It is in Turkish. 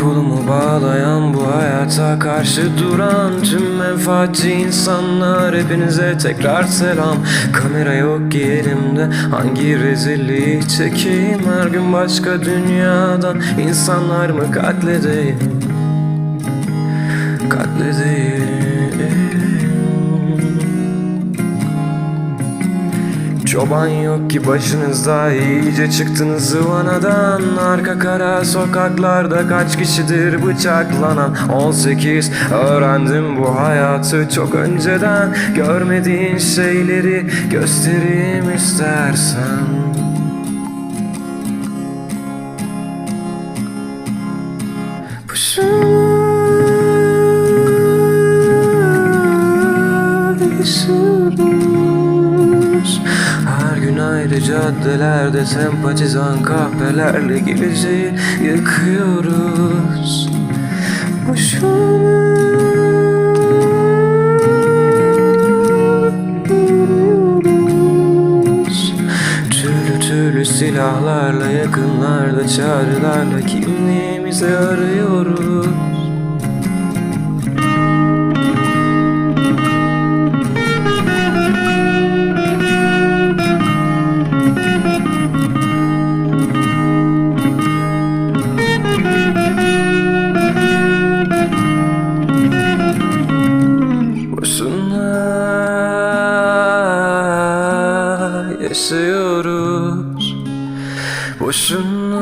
Kolumu bağlayan bu hayata karşı duran Tüm menfaatçi insanlar. Hepinize tekrar selam. Kamera yok ki elimde. Hangi rezilliği çekeyim? Her gün başka dünyadan insanlar mı Katledeyim Çoban yok ki başınızda. İyice çıktınız zıvanadan. Arka kara sokaklarda kaç kişidir bıçaklanan? 18 öğrendim bu hayatı çok önceden. Görmediğin şeyleri göstereyim istersen Yaşıyoruz Her gün ayrı caddelerde Sempatizan kahvelerle geleceği yıkıyoruz Boşuna. Türlü türlü silahlarla yakınlarda çağrılarla kimliğimizi arıyoruz Yaşıyoruz Boşuna